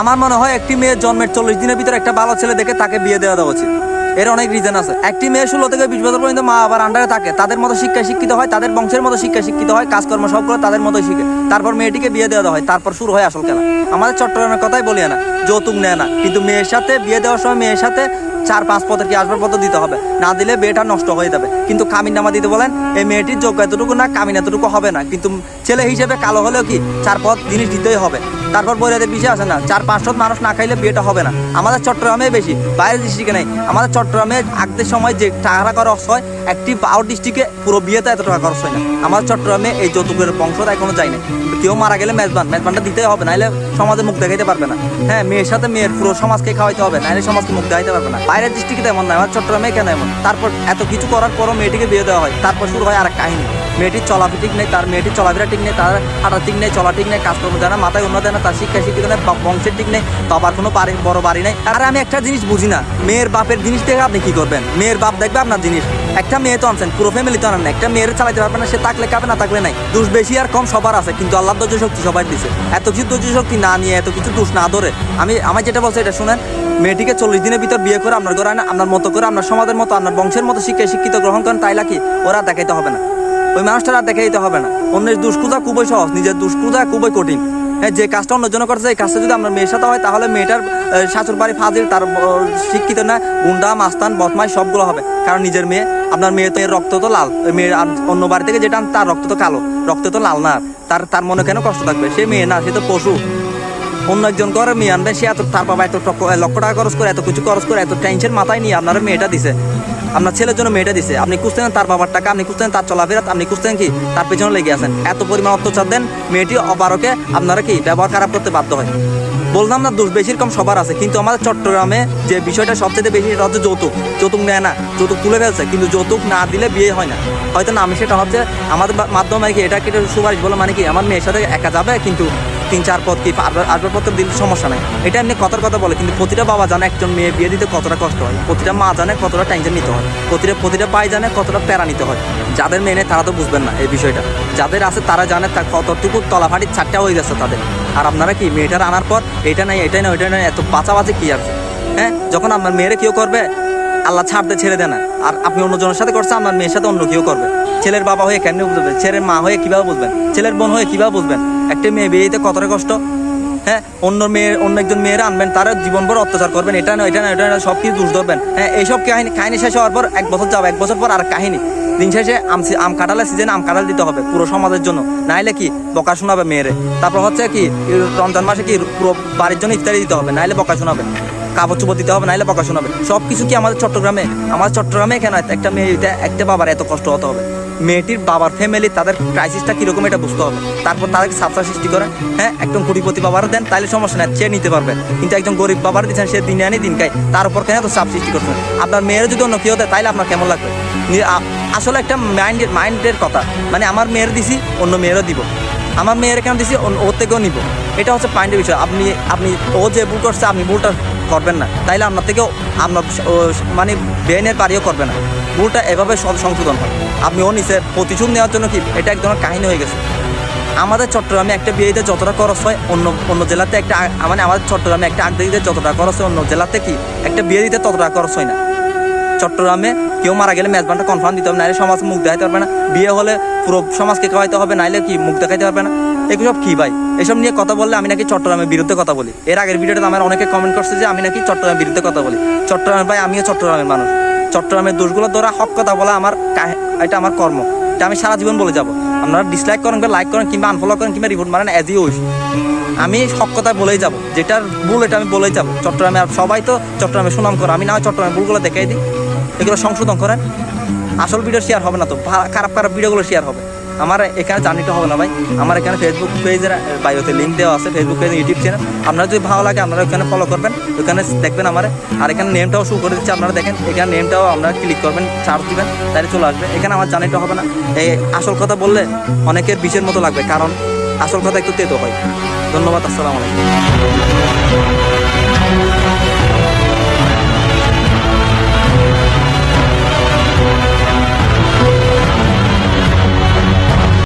আমার মনে হয় একটি মেয়ের জন্মের চল্লিশ দিনের ভিতরে একটা ভালো ছেলে দেখে তাকে বিয়ে দেওয়া দেওয়া উচিত। এর অনেক রিজন আছে। একটি মেয়ে ষোলো থেকে বিশ বছর পর্যন্ত মা আবার আন্ডারে থাকে, তাদের মতো শিক্ষায় শিক্ষিত হয়, তাদের বংশের মতো শিক্ষায় শিক্ষিত হয়, কাজকর্ম সবগুলো তাদের মতোই শিখে। তারপর মেয়েটিকে বিয়ে দেওয়া হয়, তারপর শুরু হয় আসল খেলা। আমাদের চট্টগ্রামের কথাই বলি না, যৌতুক নেয় না। কিন্তু মেয়ের সাথে বিয়ে দেওয়ার সময় মেয়ের সাথে চার পাঁচ পথের কি আসবাবপত্র দিতে হবে? না দিলে বিয়েটা নষ্ট হয়ে যাবে। কিন্তু কামিন নামা দিতে বলেন, এই মেয়েটির যোগ্য এতটুকু না, কামিন এতটুকু হবে না। কিন্তু ছেলে হিসেবে কালো হলেও কি, চার পথ জিনিস দিতেই হবে। তারপর বইরাদের বিষয় আছে না, চার পাঁচশো মানুষ না খাইলে বিয়েটা হবে না। আমাদের চট্টগ্রামে বেশি, বাইরের ডিস্ট্রিক্টে নেই। আমাদের চট্টগ্রামে আগদের সময় যে টাকা খরচ হয়, একটি আউট ডিস্ট্রিক্টে পুরো বিয়েতে এত টাকা খরচ হয় না। আমাদের চট্টগ্রামে এই যৌতুকের বংশটা এখনও যায় না কেউ মারা গেলে মেজবান, মেজবানটা দিতে হবে নাহলে সমাজে মুখ দেখাইতে পারবে না। হ্যাঁ মেয়ের সাথে মেয়ের পুরো সমাজকে খাওয়াইতে হবে নাহলে সমাজকে মুখ দেখাইতে পারবে না। বাইরের ডিস্ট্রিক্টে এমন নয় আমার চট্টগ্রামে কেন এমন? তারপর এত কিছু করার পরও মেয়েটিকে বিয়ে দেওয়া হয়। তারপর শুরু হয় আর কাহিনী। মেয়েটির চলাফি ঠিক নেই, তার মেয়েটির চলাফেরা ঠিক নেই, তার হাঁটা ঠিক নেই, চলা ঠিক নেই, কাজকর্ম দেয় না, মাথায় উন্নত না, তার শিক্ষা শিক্ষিত নেই বংশের ঠিক নেই বাবার কোনো বাড়ি, বড় বাড়ি নেই। আর আমি একটা জিনিস বুঝি না, মেয়ের বাপের জিনিস দেখে আপনি কি করবেন? মেয়ের বাপ দেখবে আপনার জিনিস। একটা মেয়ে তো আনছেন, পুরো ফ্যামিলি তো আনেন একটা মেয়ের চালাতে পারবে না, সে থাকলে খাবে না, থাকলে নাই। দোষ বেশি আর কম সবার আছে, কিন্তু আল্লাহ ধৈর্য শক্তি সবাই দিছে। এত কিছু ধৈর্য শক্তি না নিয়ে, এত কিছু দোষ না ধরে, আমি আমার যেটা বলছে এটা শুনেন, মেয়েটিকে চল্লিশ দিনের ভিতর বিয়ে করে আপনার ঘরে আপনার মতো করে, আপনার সমাজের মতো, আপনার বংশের মতো শিক্ষায় শিক্ষিত গ্রহণ করেন, তাই কি ওরা দেখাইতে হবে না। ওই মানুষটার আর দেখাইতে হবে না। অন্যের দুষ্কুজা খুবই সহজ, নিজের দুষ্কুজা খুবই কঠিন। হ্যাঁ যে কাজটা অন্য জন্য করছে এই কাজটা যদি আপনার মেয়ের সাথে হয়, তাহলে মেয়েটার শাশুড় বাড়ি ফাজিল তার শিক্ষিত না, গুন্ডা, মাস্তান বদমাই সবগুলো হবে। কারণ নিজের মেয়ে, আপনার মেয়ে তো এর রক্ত তো লাল, ওই মেয়ের অন্য বাড়ি থেকে যেটা তার রক্ত তো কালো, রক্ত তো লাল না তার তার মনে কেন কষ্ট থাকবে? সে মেয়ে না, সে তো পশু। অন্য একজন করে মেয়ে আনবে, সে এত, তার বাবা এত লক্ষ টাকা খরচ করে, এত কিছু খরচ করে, এত টেনশন মাথায় নিয়ে আপনার মেয়েটা দিছে। আপনার ছেলের জন্য মেয়েটা দিছে। আপনি খুঁজতেন তার বাবার টাকা, আপনি খুঁজতেন তার চলাফেরা, আপনি খুঁজতেন কি তার পেছনে লেগে আছেন। এত পরিমাণ অত্যাচার দেন, মেয়েটি অপারকে আপনারা কি ব্যবহার খারাপ করতে বাধ্য হয়? বললাম না, দোষ বেশির কম সবার আছে, কিন্তু আমাদের চট্টগ্রামে যে বিষয়টা সবচেয়ে বেশি সেটা হচ্ছে যৌতুক। যৌতুক নেয় না, যৌতুক তুলে ফেলছে, কিন্তু যৌতুক না দিলে বিয়ে হয় না। হয়তো না, আমি সেটা হচ্ছে আমাদের মাধ্যমে কি এটা কি এটা সুপারিশ বলে মানে কি আমার মেয়ের সাথে একা যাবে, কিন্তু তিন, চার পদ কি আসবার- আসবাবপত্র দিলে সমস্যা নাই। এটা এমনি কথার কথা বলে, কিন্তু প্রতিটা বাবা জানে একজন মেয়ে বিয়ে দিতে কতটা কষ্ট হয়। প্রতিটা মা জানে কতটা টেনশন নিতে হয়। প্রতিটা প্রতিটা পায়ে জানে কতটা প্যারা নিতে হয়। যাদের মেয়ে নেই তারা তো বুঝবেন না এই বিষয়টা। যাদের আছে তারা জানে তার কতটুকু তলাফাটির ছাড়টা হয়ে যাচ্ছে তাদের। আর আপনারা কি মেয়েটার আনার পর এটা নাই এটাই না ওইটাই নাই, এত বাঁচাবাচি কি আছে? হ্যাঁ? যখন আপনার মেয়েরা কেউ করবে আল্লাহ ছাড়তে ছেড়ে দেয় না। আর আপনি অন্যজনের সাথে করছেন, আপনার মেয়ের সাথে অন্য কেউ করবে। ছেলের বাবা হয়ে কেন বুঝবেন? ছেলের মা হয়ে কীভাবে বুঝবেন? ছেলের বোন হয়ে কীভাবে বুঝবেন? একটা মেয়ে বিয়ে দিতে কতটা কষ্ট? হ্যাঁ অন্য মেয়ের, অন্য একজন মেয়েরা আনবেন, তারা জীবনভর অত্যাচার করবেন, এটা না এটা না এটা না সব কিছু দোষ ধরবেন। হ্যাঁ এইসব কাহিনী কাহিনী শেষ হওয়ার পর এক বছর যাবে এক বছর পর আর কাহিনী। দিন শেষে আম আম কাটালে সিজনে আম কাটাল দিতে হবে পুরো সমাজের জন্য। নাইলে কি বকা শোনাবে মেয়েরে? তারপর হচ্ছে কি, রমজান মাসে কি পুরো বাড়ির জন্য ইফতারি দিতে হবে? নাইলে বকা শোনাবে। কাপড় চোপড় দিতে হবে, নাহলে বকা হবে সব কিছু কি আমাদের চট্টগ্রামে? আমাদের চট্টগ্রামে কেন একটা মেয়ে একটা বাবার এত কষ্ট হতে হবে? মেয়েটির বাবার ফ্যামিলি তাদের ক্রাইসিসটা কীরকম এটা বুঝতে হবে। তারপর তাদেরকে সাফা সৃষ্টি করেন। হ্যাঁ একদম কোটিপতি বাবার দেন তাহলে সমস্যা নেই, সে নিতে পারবে। কিন্তু একজন গরিব বাবার দিচ্ছেন, সে দিনে আনি দিন খায়। তার উপর কেন তো চাপ সৃষ্টি করছেন? আপনার মেয়ের যদি অন্য কেউ দেয় তাহলে আপনার কেমন লাগবে? আসলে একটা মাইন্ডের মাইন্ডের কথা। মানে আমার মেয়ের দিছি, অন্য মেয়েরও দিব। আমার মেয়ের কেন দিছি ওর থেকেও নিব। এটা হচ্ছে পয়েন্টের বিষয়। আপনি আপনি ও যে ভুল করছে, আপনি ভুলটা করবেন না। তাইলে আপনার থেকেও আপনার মানে বেনের বাড়িও করবে না। ভুলটা এভাবে সং- সংশোধন হয়। আপনি ও নিচে প্রতিশোধ নেওয়ার জন্য কি? এটা এক ধরনের কাহিনী হয়ে গেছে। আমাদের চট্টগ্রামে একটা বিয়েতে যতটা খরচ হয়, অন্য অন্য জেলাতে একটা মানে আমাদের চট্টগ্রামে একটা আগদা দিতে যতটা খরচ হয়, অন্য জেলাতে কি? একটা বিয়ে দিতে ততটা খরচ হয় না। চট্টগ্রামে কেউ মারা গেলে মেজবানটা কনফার্ম দিতে হবে নাহলে সমাজ মুখ দেখাইতে পারবে না। বিয়ে হলে পুরো সমাজকে খাওয়াইতে হবে, নাইলে কি মুখ দেখাইতে পারবে না? এগুলো সব কি ভাই? এসব নিয়ে কথা বললে আমি নাকি চট্টগ্রামের বিরুদ্ধে কথা বলি। এর আগের ভিডিওতে আমার অনেকে কমেন্ট করছে যে আমি নাকি চট্টগ্রামের বিরুদ্ধে কথা বলি। চট্টগ্রামের ভাই, আমিও চট্টগ্রামের মানুষ। চট্টগ্রামের দোষগুলো ধরা হক কথা বলা আমার এটা আমার কর্ম। এটা আমি সারা জীবন বলে যাব। আপনারা ডিসলাইক করেন লাইক করেন কিংবা আনফলো করেন কিংবা রিপোর্ট মারেন অ্যাজ ইউজ আমি সব কথা বলেই যাব। যেটার ভুল, এটা আমি বলেই যাব। চট্টগ্রামে আর সবাই তো চট্টগ্রামে সুনাম করে। আমি না চট্টগ্রামের ভুলগুলো দেখাই দিই। এগুলো সংশোধন করেন। আসল ভিডিও শেয়ার হবে না তো। খারাপ খারাপ ভিডিওগুলো শেয়ার হবে। আমার এখানে জার্নিটা হবে না ভাই। আমার এখানে ফেসবুক পেজের বায়োতে লিঙ্ক দেওয়া আছে ফেসবুক পেজ ইউটিউব চ্যানেল আপনারা যদি ভালো লাগে, আপনারা ওখানে ফলো করবেন। ওখানে দেখবেন আমার, আর এখানে নেমটাও শু করে দিচ্ছে। আপনারা দেখেন, এখানে নেমটাও আপনারা ক্লিক করবেন চার্জ দিবেন, তাহলে চলে আসবে। এখানে আমার জার্নিটা হবে না। এই আসল কথা বললে অনেকের বিষের মতো লাগবে, কারণ আসল কথা একটু তেতো হয়। ধন্যবাদ, আসসালামু আলাইকুম।